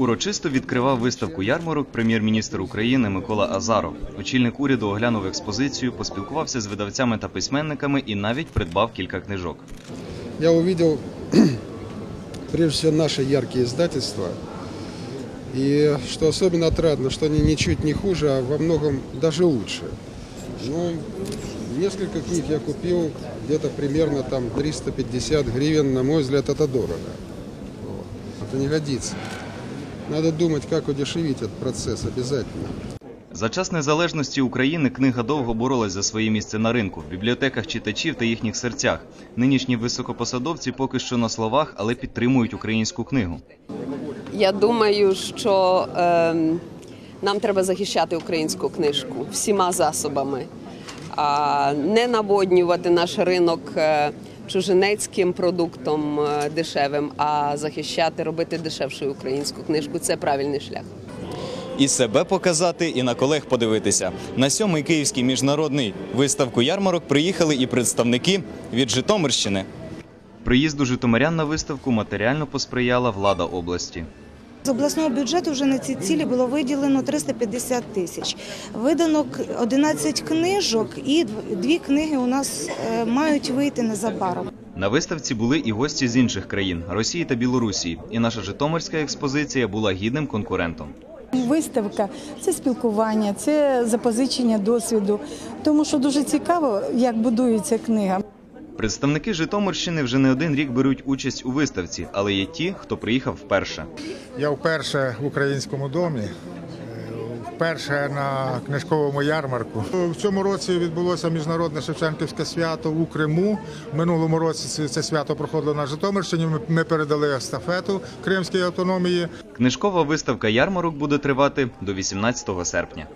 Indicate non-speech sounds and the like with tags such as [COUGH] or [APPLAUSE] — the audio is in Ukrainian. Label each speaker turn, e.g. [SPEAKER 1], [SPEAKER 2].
[SPEAKER 1] Урочисто відкривав виставку ярмарок прем'єр-міністр України Микола Азаров. Очільник уряду оглянув експозицію, поспілкувався з видавцями та письменниками і навіть придбав кілька книжок.
[SPEAKER 2] я увидел [CLEARS THROAT] прежде всего наши яркие издательства. И что особенно отрадно, что они ничуть не хуже, а во многом даже лучше. Ну, несколько книг я купил, где-то примерно там 350 гривен, на мой взгляд, это дорого. Это не годится. Надо думать, как удешевить этот процесс обязательно.
[SPEAKER 1] За час незалежності України книга довго боролась за своє місце на ринку в бібліотеках читачів та їхніх серцях. Нинішні високопосадовці поки що на словах, але підтримують українську книгу.
[SPEAKER 3] Я думаю, що ем, нам треба захищати українську книжку всіма засобами, а не наводнювати наш ринок е, чужинецьким продуктом е, дешевим, а захищати, робити дешевшу українську книжку це правильний шлях.
[SPEAKER 1] І себе показати, і на колег подивитися. На сьомий київський міжнародний виставку ярмарок приїхали і представники від Житомирщини. Приїзду житомирян на виставку матеріально посприяла влада області.
[SPEAKER 4] З обласного бюджету вже на ці цілі було виділено 350 тисяч. Видано к- 11 книжок, і дв- дві книги у нас е, мають вийти незабаром.
[SPEAKER 1] На виставці були і гості з інших країн Росії та Білорусі. І наша Житомирська експозиція була гідним конкурентом.
[SPEAKER 5] Виставка це спілкування, це запозичення досвіду, тому що дуже цікаво, як будується книга.
[SPEAKER 1] Представники Житомирщини вже не один рік беруть участь у виставці, але є ті, хто приїхав вперше.
[SPEAKER 6] Я вперше в українському домі, е, вперше на книжковому ярмарку. В цьому році відбулося міжнародне Шевченківське свято у Криму. В минулому році це- свято проходило на Житомирщині. Ми- Ми передали естафету Кримській автономії.
[SPEAKER 1] Книжкова виставка ярмарок буде тривати до 18 серпня.